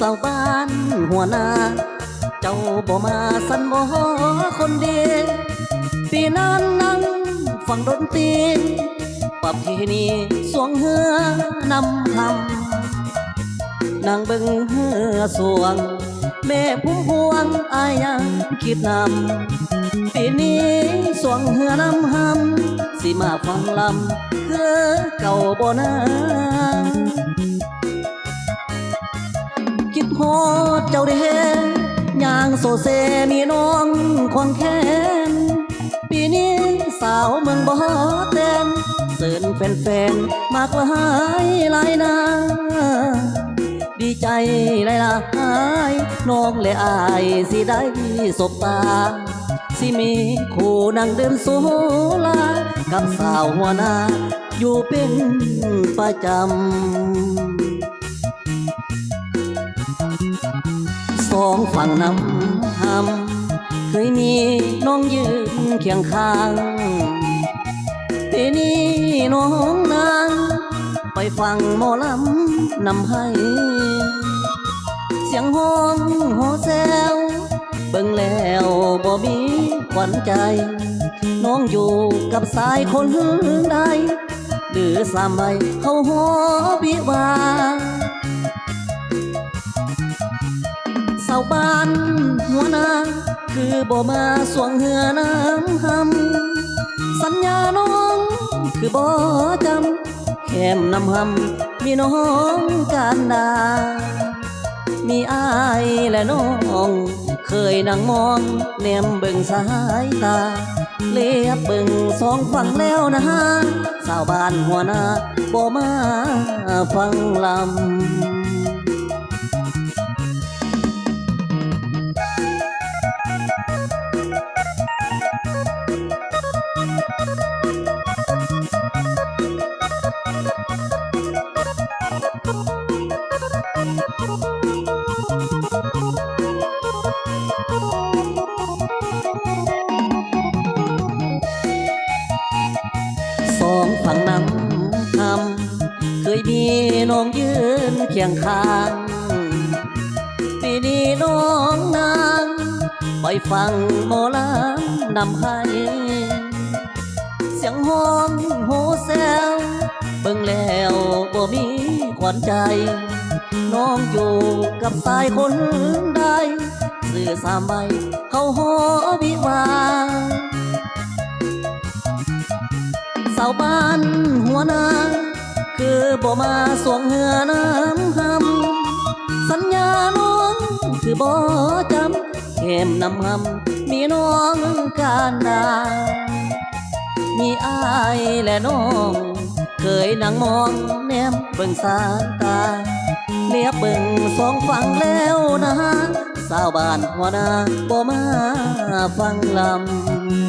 สาวบ้านหัวหน้าเจ้าบ่มาสันบ่คนดี ปีนั้นนั่งฟังดนตรีประเพณีสวงเฮือนำทำนางเบิ่งเฮือสวง แม่พุ่มพวงอายังคิดนำปีนี้สวงเฮือนำหำสิมาฟังลำคือเก่าบ่นา ฮอดเจ้าเด้ย่างโซเซมีน้องควงแขนปีนี้สาวเมืองบ่เต้นเสินแฟนๆมากหลาหายหลายนาดีใจหลายหลายน้องและอายสิได้สบตา สิมีคู่นั่งเดินโซลา กับสาวหัวหน้าอยู่เป็นประจำ สองฝั่งน้ำหำเคยมีน้องยืนเคียงข้างปีนี้น้องนางไปฟังหมอลำนำให้ เสียงห้องโหแซวเบิ่งแล้วบ่มีขวัญใจ น้องอยู่กับสายคนใดหรือสามใบเขาหอบิวาาวบ้านหัวนาคือบ่มาสวงเหือน้ำหำสัญญาน้องคือบ่จำแคมน้ำหำมีน้องการดา มีอายและน้อง เคยนั่งมองแนมเบิ่งสายตา เลียบเบิ่งสองฝั่งแล้วนะสาวบ้านหัวนาบ่มาฟังลำ ฝั่งน้ำคำเคยมีน้องยืนเคียงข้างปีนี้น้องนางไปฟังหมอลำนำให้เสียงห้องโหแซวเบิ่งแล้วบ่มีขวัญใจ น้องอยู่กับสายคนใดสื่อสามใบเขาหอวิวา สาวบ้านหัวนาคือบ่มาสวงเหือน้ำหำสัญญาน้องคือบ่จำเข็มน้ำหำมีน้องการดามีอายและน้อง เคยนั่งมองแนมเบิ่งสายตาเลียบเบิ่งสองฝั่งแล้วนะสาวบ้านหัวนาบ่มาฟังลำ「